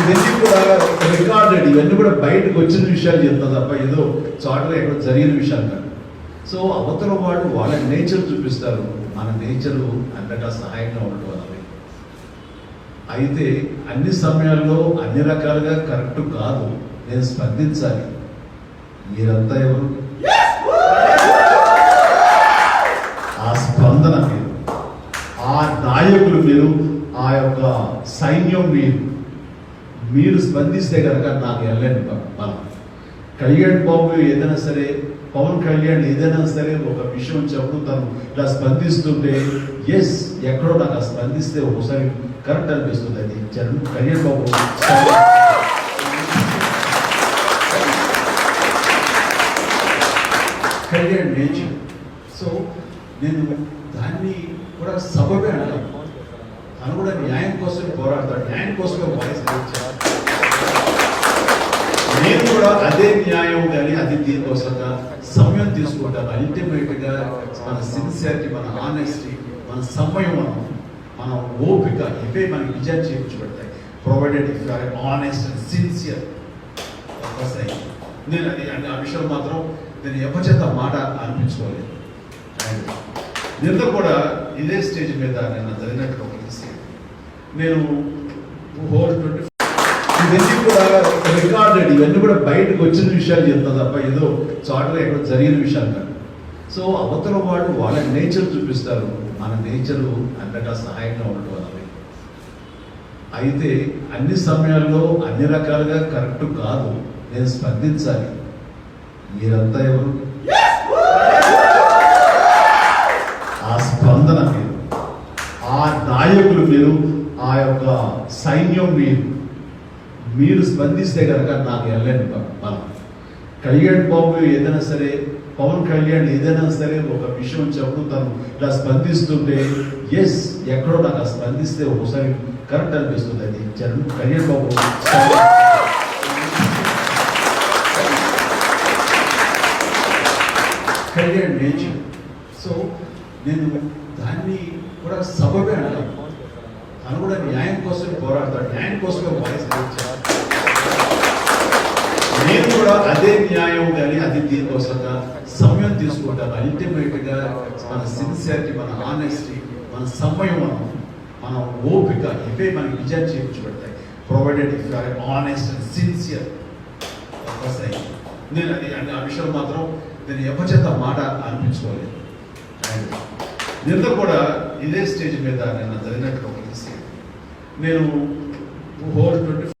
ఇవన్నీ కూడా రికార్డెడ్ ఇవన్నీ కూడా బయటకు వచ్చిన విషయాలు చెప్తా తప్ప ఏదో చాటుగా ఎక్కడ జరిగిన విషయాలు కాదు. సో అవతల వాళ్ళు వాళ్ళ నేచర్ చూపిస్తారు. మన నేచరు అంతటా సహాయంగా ఉండడం అన్నది అయితే అన్ని సమయాల్లో అన్ని రకాలుగా కరెక్ట్ కాదు. నేను స్పందించాలి. మీరంతా ఎవరు? ఆ స్పందన మీరు. ఆ నాయకులు మీరు. ఆ యొక్క సైన్యం మీరు. మీరు స్పందిస్తే కనుక నాకు వెళ్ళండి బలం కళ్యాణ్ బాబు ఏదైనా సరే పవన్ కళ్యాణ్ ఏదైనా సరే ఒక విషయం చెప్పు తను ఇలా స్పందిస్తుంటే ఎస్ ఎక్కడో నాకు స్పందిస్తే ఒకసారి కరెక్ట్ అనిపిస్తుంది అది. జన్ కళ్యాణ్ బాబు. కళ్యాణ్ నేచర్. సో నేను దాన్ని కూడా సబబే అంటాను. తను కూడా న్యాయం కోసమే పోరాడతాడు. న్యాయం కోసమే వాయిస్ కూడా అదే న్యాయం కానీ అది దీనికోసంగా సమయం తీసుకుంటాను అల్టిమేట్గా మన సిన్సియారిటీ మన ఆనెస్టీ మన సమయం మనం మన ఓపిక ఇవే మనకి విజయం చేయించబడతాయి. Provided if are honest and sincere నేను అది అంటే ఆ విషయం మాత్రం నేను ఎప్పచేత మాట అనిపించుకోలేదు. నిన్న కూడా ఇదే స్టేజ్ మీద నిన్న జరిగినట్టు ఒక నేను హోల్ ట్వంటీ ఇవన్నీ కూడా రికార్డెడ్ ఇవన్నీ కూడా బయటకు వచ్చిన విషయాలు చెప్తా తప్ప ఏదో చాటర్ ఎక్కడ జరిగిన విషయాలు కాదు. సో అవతల వాళ్ళు వాళ్ళ నేచర్ చూపిస్తారు. మన నేచరు అంతటా సహాయంగా ఉండడం అన్నది అయితే అన్ని సమయాల్లో అన్ని రకాలుగా కరెక్ట్ కాదు. నేను స్పందించాలి. మీరంతా ఎవరు? ఆ స్పందన మీరు. ఆ నాయకులు మీరు. ఆ యొక్క సైన్యం మీరు. మీరు స్పందిస్తే కనుక నాకు వెళ్ళలేను బలం. కళ్యాణ్ బాబు ఏదైనా సరే పవన్ కళ్యాణ్ ఏదైనా సరే ఒక విషయం చెప్పుడు తను ఇలా స్పందిస్తుంటే ఎస్ ఎక్కడో నాకు స్పందిస్తే ఒకసారి కరెక్ట్ అనిపిస్తుంది. అది జన్ కళ్యాణ్ బాబు. కళ్యాణ్ నేచర్. సో నేను దాన్ని కూడా సబబే అంటాను తను కూడా న్యాయం కోసం పోరాడతాడు. న్యాయం కోసమే వాయిస్ కూడా అదే న్యాయం కానీ అది దీనికోసం సమయం తీసుకుంటారు అల్టిమేట్గా మన సిన్సియారిటీ మన ఆనెస్టీ మన సమయం మనం మన ఓపిక ఇవే మనకి విజయం చేయించబడతాయి. Provided if are honest and sincere నేను అది అంటే ఆ విషయం మాత్రం నేను ఎవరిచేత మాట అనిపించుకోలేదు. And నిన్న కూడా ఇదే స్టేజ్ మీద నిన్న జరిగినట్టు ఒక నేను హోల్ ట్వంటీ